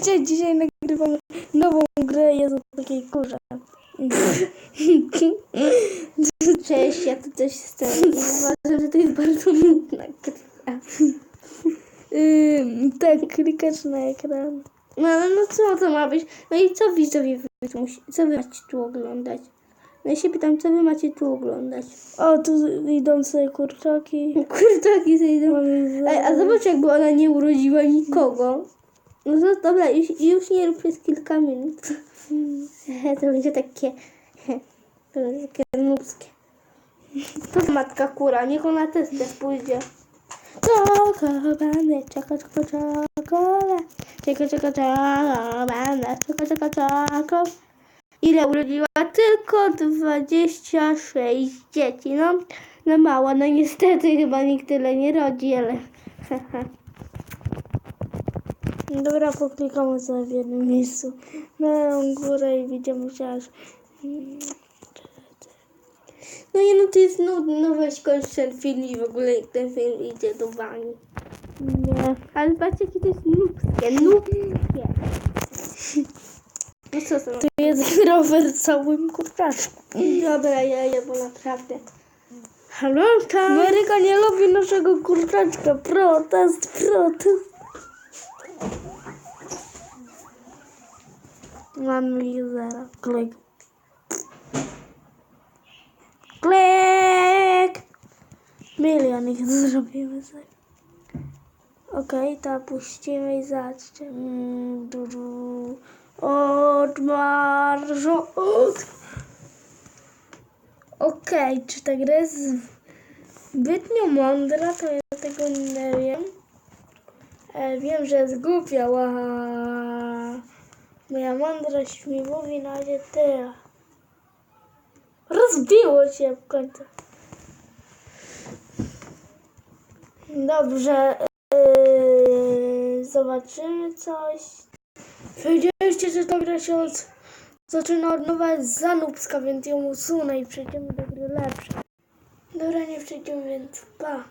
Dzisiaj nagrywam nową grę, jest o takiej kurze. Cześć, ja tu z tym uważam, że to jest bardzo nudna gra. Tak, klikasz na ekran. No, no, no co to ma być? No i co widzowie wy tu musi, co wy macie tu oglądać? No ja się pytam, co wy macie tu oglądać? O, tu idą sobie kurczaki. Kurczaki. Mamy Ej, a zobacz jakby ona nie urodziła nikogo. No to dobra, już, już nie rób przez kilka minut. To będzie takie... To będzie takie nubskie. To matka kura, niech ona też też pójdzie. Czekobane, czeka, czeka, czekola. Czeka, czeka, czekobane, czeka, czeka, czeko. Ile urodziła? Tylko 26 dzieci. No, no mało, no niestety chyba nikt tyle nie rodzi, ale... Dobra, poklikamy sobie w jednym miejscu. Na górę i widzimy się aż... No nie no, to jest nudno, no weź kończ ten film i w ogóle ten film idzie do bani. Nie. Ale patrzcie, jakie to jest nubskie, nubskie. No co to? Tu jest rower całym kurczaczkiem. Dobra, ja, ja, bo naprawdę. Halo, tam. Ameryka nie lubi naszego kurczaczka. Protest, protest. Mamy usera. Klik. Klik! Milion ich zrobimy sobie. Okej, to puścimy i zobaczcie. Mm. Od. Okej, czy ta gra jest zbytnio mądra, to ja tego nie wiem. E, wiem, że jest głupia, ła. Moja mądrość mi mówi na razie tyle. Rozbiło się w końcu. Dobrze, yy, zobaczymy coś. Wiedzieliście, że ta gra się od, zaczyna od nowa jest zanubska, więc ją usunę i przejdziemy do gry lepszej. Dobra, nie przejdziemy, więc pa.